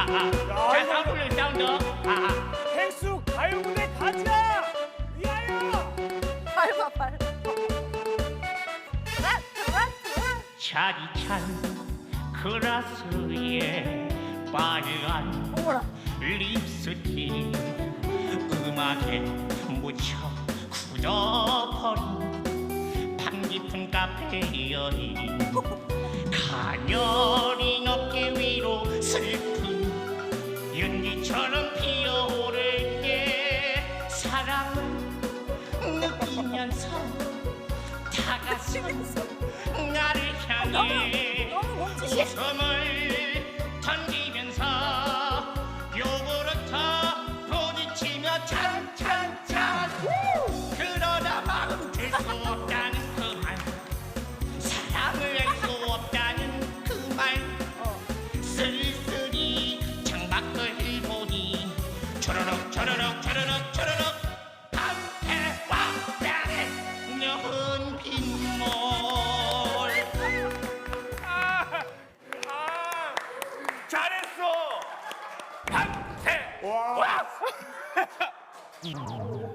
자 다음 불러 사운드 아 아 펭수 가요무대 가자 위하여 밟아 밟아. 트라 트라 트라. 차디찬 그라스에 빨간 어머나. 립스틱 음악에 묻혀 굳어버린 밤 깊은 카페 여인 가녀 사랑을 느끼면서 다가선 나를 향해. 웃음을 던지면서 요구르트 부딪히며 찬찬찬 그러다 마음 들 수 없다는 그 말 사랑을 할 수 없다는 그 말 쓸쓸히 창밖을 보니 초로록 초로록 초로록 초로록 빗물. 아, 아 잘했어. 밤새. 와